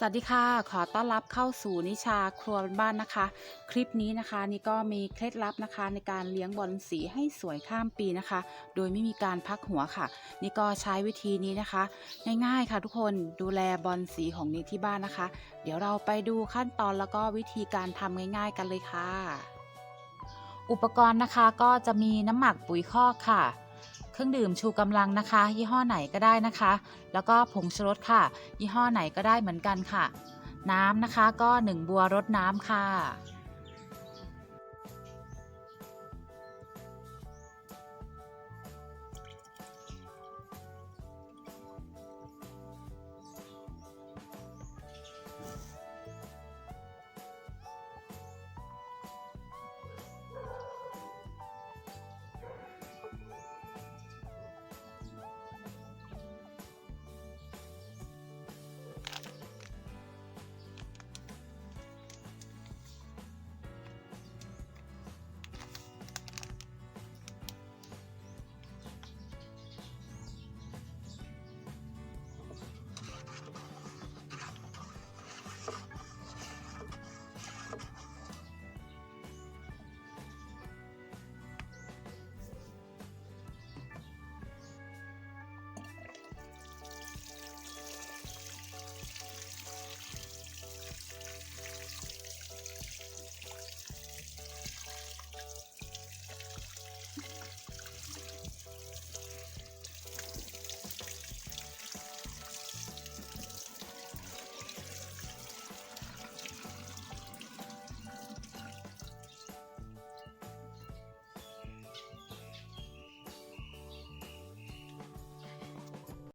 สวัสดีค่ะ ขอต้อนรับเข้าสู่นิชาครัวบ้านนะคะ คลิปนี้นะคะนี่ก็มีเคล็ดลับนะคะ ในการเลี้ยงบอลสีให้สวยข้ามปีนะคะ โดยไม่มีการพักหัวค่ะ นี่ก็ใช้วิธีนี้นะคะ ง่ายๆค่ะทุกคนดูแลบอลสีของนี่ที่บ้านนะคะ เดี๋ยวเราไปดูขั้นตอนแล้วก็วิธีการทำง่ายๆกันเลยค่ะ อุปกรณ์นะคะก็จะมีน้ำหมักปุ๋ยคอกค่ะ เครื่องดื่มชูกำลังนะคะ ยี่ห้อไหนก็ได้นะคะ แล้วก็ผงชูรสค่ะ ยี่ห้อไหนก็ได้เหมือนกันค่ะ น้ำนะคะก็ 1 บัวรดน้ำค่ะ